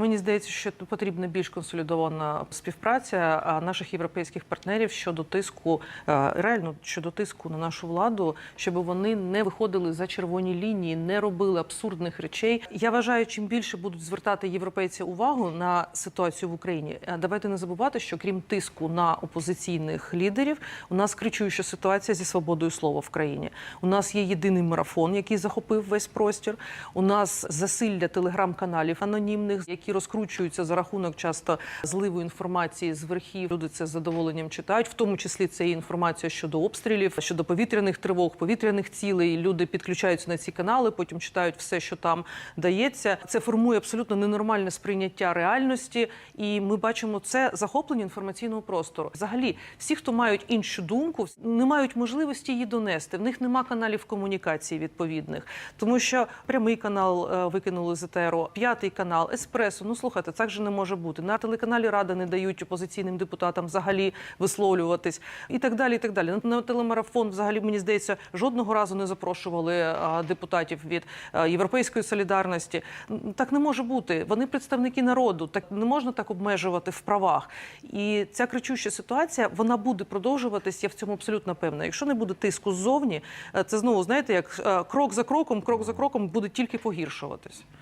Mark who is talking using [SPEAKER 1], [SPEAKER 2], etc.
[SPEAKER 1] Мені здається, що потрібна більш консолідована співпраця наших європейських партнерів щодо тиску, реально щодо тиску на нашу владу, щоб вони не виходили за червоні лінії, не робили абсурдних речей. Я вважаю, чим більше будуть звертати європейці увагу на ситуацію в Україні. е, Давайте не забувати, що крім тиску на опозиційних лідерів, у нас кричуща ситуація зі свободою слова в країні. У нас є єдиний марафон, який захопив весь простір. У нас засилля телеграм-каналів анонімних, які розкручуються за рахунок часто зливу інформації з верхів. Люди це з задоволенням читають, в тому числі це і інформація щодо обстрілів, щодо повітряних тривог, повітряних цілей. Люди підключаються на ці канали, потім читають все, що там дається. Це формує абсолютно ненормальне сприйняття реальності, і ми бачимо це захоплення інформаційного простору. Взагалі, всі, хто мають іншу думку, не мають можливості її донести. В них нема каналів комунікації відповідних, тому що прямий канал е, викинули з етеру, п'ятий канал, еспресо. Ну слухайте, так же не може бути. На телеканалі Рада не дають опозиційним депутатам взагалі висловлюватись і так далі. І так далі. На телемарафон, взагалі, мені здається, жодного разу не запрошували е, депутатів від е, Європейської солідарності. Так не може бути. Вони представники народу. Так не можна так обмежувати в правах. І ця кричуща ситуація вона буде продовжуватись. Я в цьому абсолютно певна. Якщо не буде тиску ззовні, е, це знову знаєте, як крок за кроком, крок за кроком буде тільки погіршуватись.